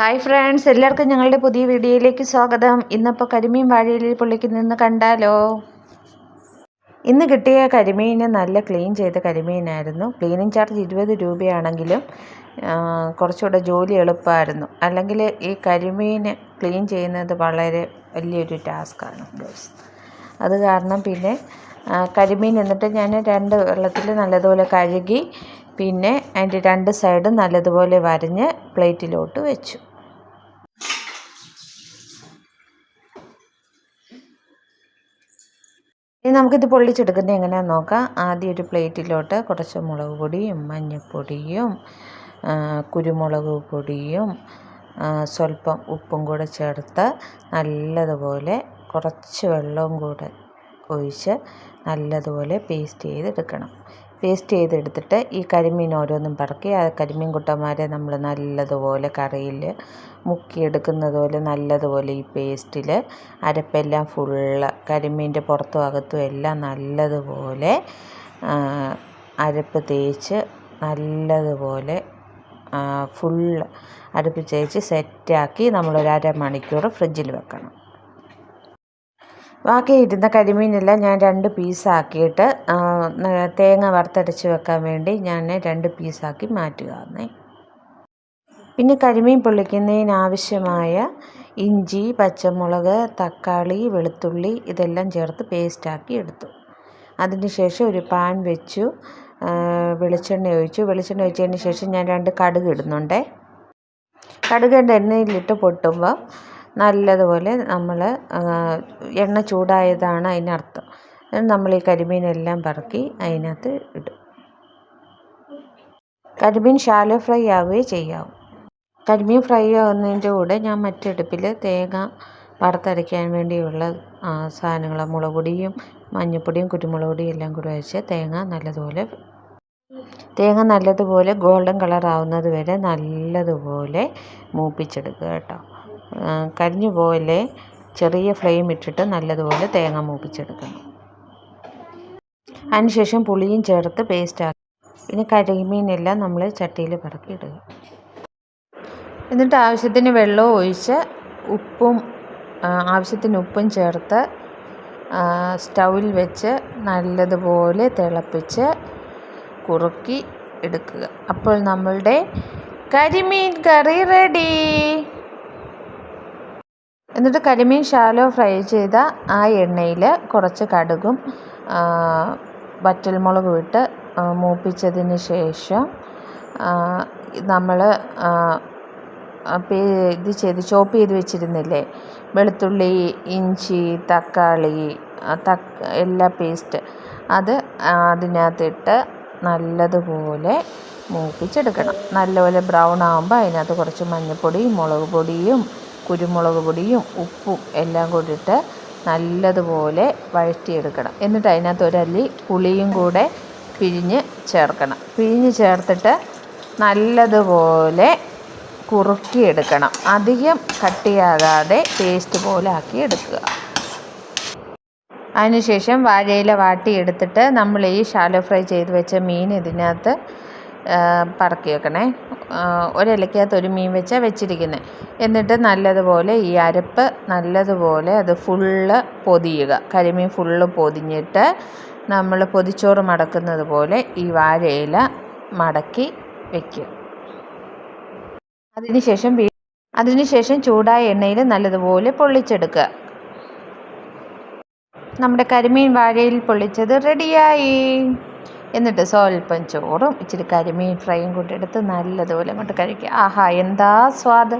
Hi friends എല്ലാവർക്കും ഞങ്ങളുടെ പുതിയ വീഡിയോയിലേക്ക് സ്വാഗതം. ഇന്നിപ്പോൾ കരിമീൻ വാഴയിൽ പുള്ളിക്ക് നിന്ന് കണ്ടാലോ? ഇന്ന് കിട്ടിയ കരിമീനെ നല്ല ക്ലീൻ ചെയ്ത കരിമീനായിരുന്നു. ക്ലീനിങ് ചാർജ് ഇരുപത് രൂപയാണെങ്കിലും കുറച്ചുകൂടെ ജോലി എളുപ്പമായിരുന്നു. അല്ലെങ്കിൽ ഈ കരിമീൻ ക്ലീൻ ചെയ്യുന്നത് വളരെ വലിയൊരു ടാസ്ക്കാണ് അത് കാരണം പിന്നെ കരിമീൻ എന്നിട്ട് ഞാൻ രണ്ട് വെള്ളത്തിൽ നല്ലതുപോലെ കഴുകി പിന്നെ അതിന്റെ രണ്ട് സൈഡും നല്ലതുപോലെ വരഞ്ഞ് പ്ലേറ്റിലോട്ട് വെച്ചു. ഇനി നമുക്കിത് പൊള്ളിച്ചെടുക്കുന്നത് എങ്ങനെയാണെന്ന് നോക്കാം. ആദ്യം ഒരു പ്ലേറ്റിലോട്ട് കുറച്ച് മുളക് പൊടിയും മഞ്ഞൾപ്പൊടിയും കുരുമുളക് പൊടിയും സ്വല്പം ഉപ്പും കൂടെ ചേർത്ത് നല്ലതുപോലെ കുറച്ച് വെള്ളവും കൂടെ ഒഴിച്ച് നല്ലതുപോലെ പേസ്റ്റ് ചെയ്തെടുക്കണം. പേസ്റ്റ് ചെയ്തെടുത്തിട്ട് ഈ കരിമീൻ ഓരോന്നും പറക്കി. ആ കരിമീൻ കുട്ടന്മാരെ നമ്മൾ നല്ലതുപോലെ കറിയിൽ മുക്കിയെടുക്കുന്നത് പോലെ നല്ലതുപോലെ ഈ പേസ്റ്റിൽ അരപ്പെല്ലാം ഫുള്ള് കരിമീന്റെ പുറത്തും അകത്തും എല്ലാം നല്ലതുപോലെ അരപ്പ് തേച്ച് നല്ലതുപോലെ ഫുള്ള് അടുപ്പ് തേച്ച് സെറ്റാക്കി നമ്മളൊരു അരമണിക്കൂർ ഫ്രിഡ്ജിൽ വെക്കണം. ബാക്കി ഇരുന്ന കരിമീനെല്ലാം ഞാൻ രണ്ട് പീസാക്കിയിട്ട് തേങ്ങ വറുത്തരച്ച് വെക്കാൻ വേണ്ടി ഞാൻ രണ്ട് പീസാക്കി മാറ്റുക എന്നേ പിന്നെ കരിമീൻ പൊള്ളിക്കുന്നതിനാവശ്യമായ ഇഞ്ചി പച്ചമുളക് തക്കാളി വെളുത്തുള്ളി ഇതെല്ലാം ചേർത്ത് പേസ്റ്റാക്കി എടുത്തു. അതിനുശേഷം ഒരു പാൻ വെച്ചു വെളിച്ചെണ്ണ ഒഴിച്ചു. വെളിച്ചെണ്ണ ഒഴിച്ചതിന് ശേഷം ഞാൻ രണ്ട് കടുക് ഇടുന്നുണ്ടേ. കടുക് എണ്ണയിലിട്ട് പൊട്ടുമ്പോൾ നല്ലതുപോലെ നമ്മൾ എണ്ണ ചൂടായതാണ് അതിനർത്ഥം. നമ്മൾ ഈ കരിമീനെല്ലാം പറക്കി അതിനകത്ത് ഇടും. കരിമീൻ ഷാലോ ഫ്രൈ ആവുകയേ ചെയ്യാവും. കരിമീൻ ഫ്രൈ ആവുന്നതിന്റെ കൂടെ ഞാൻ മറ്റടുപ്പിൽ തേങ്ങ വറുത്തരയ്ക്കാൻ വേണ്ടിയുള്ള സാധനങ്ങൾ മുളക് പൊടിയും മഞ്ഞൾപ്പൊടിയും കുരുമുളക് പൊടിയും എല്ലാം കൂടി വെച്ച് തേങ്ങ നല്ലതുപോലെ തേങ്ങ നല്ലതുപോലെ ഗോൾഡൻ കളർ ആവുന്നത് വരെ നല്ലതുപോലെ മൂപ്പിച്ചെടുക്കുക കേട്ടോ. കരിഞ്ഞു പോലെ ചെറിയ ഫ്ലെയിം ഇട്ടിട്ട് നല്ലതുപോലെ തേങ്ങ മൂപ്പിച്ചെടുക്കണം. അതിനുശേഷം പുളിയും ചേർത്ത് പേസ്റ്റ് ആക്കി. ഇനി കരിമീനെല്ലാം നമ്മൾ ചട്ടിയിൽ ഇടുക എന്നിട്ട് ആവശ്യത്തിന് വെള്ളവും ഒഴിച്ച് ഉപ്പും ആവശ്യത്തിന് ഉപ്പും ചേർത്ത് സ്റ്റൗവിൽ വെച്ച് നല്ലതുപോലെ തിളപ്പിച്ച് കുറുക്കി എടുക്കുക. അപ്പോൾ നമ്മളുടെ കരിമീൻ കറി റെഡി. എന്നിട്ട് കരിമീൻ ഷാലോ ഫ്രൈ ചെയ്ത ആ എണ്ണയിൽ കുറച്ച് കടുകും വറ്റൽമുളകും ഇട്ട് മൂപ്പിച്ചതിന് ശേഷം നമ്മൾ ഇത് ചെയ്ത് ചോപ്പ് ചെയ്ത് വെച്ചിരുന്നില്ലേ? വെളുത്തുള്ളി ഇഞ്ചി തക്കാളി തക്ക എല്ലാ പേസ്റ്റ്. അത് അതിനകത്തിട്ട് നല്ലതുപോലെ മൂപ്പിച്ചെടുക്കണം. നല്ലപോലെ ബ്രൗൺ ആകുമ്പോൾ അതിനകത്ത് കുറച്ച് മഞ്ഞൾപ്പൊടിയും മുളക് പൊടിയും കുരുമുളക് പൊടിയും ഉപ്പും എല്ലാം കൂടിയിട്ട് നല്ലതുപോലെ വഴറ്റിയെടുക്കണം. എന്നിട്ട് അതിനകത്ത് ഒരല്ലി പുളിയും കൂടെ പിഴിഞ്ഞ് ചേർക്കണം. പിഴിഞ്ഞ് ചേർത്തിട്ട് നല്ലതുപോലെ കുറുക്കിയെടുക്കണം. അധികം കട്ടിയാകാതെ പേസ്റ്റ് പോലെ ആക്കി എടുക്കുക അതിനുശേഷം വാഴയില വാട്ടിയെടുത്തിട്ട് നമ്മൾ ഈ ഷാലോ ഫ്രൈ ചെയ്ത് വെച്ച മീൻ ഇതിനകത്ത് പറക്കി വെക്കണേ. ഒരിലയ്ക്കകത്ത് ഒരു മീൻ വെച്ചാൽ വെച്ചിരിക്കുന്നത് എന്നിട്ട് നല്ലതുപോലെ ഈ അരപ്പ് നല്ലതുപോലെ അത് ഫുള്ള് പൊതിയുക. കരിമീൻ ഫുള്ള് പൊതിഞ്ഞിട്ട് നമ്മൾ പൊതിച്ചോറ് മടക്കുന്നത് പോലെ ഈ വാഴയില മടക്കി വെക്കുക. അതിനുശേഷം അതിനുശേഷം ചൂടായ എണ്ണയിൽ നല്ലതുപോലെ പൊള്ളിച്ചെടുക്കുക. നമ്മുടെ കരിമീൻ വാഴയിൽ പൊള്ളിച്ചത് റെഡിയായി എന്നിട്ട് സ്വല്പം ചോറും ഇച്ചിരി കരിമീൻ ഫ്രൈയും കൂട്ടി എടുത്ത് നല്ലതുപോലെ അങ്ങോട്ട് കഴിക്കുക. ആഹാ എന്താ സ്വാദ്?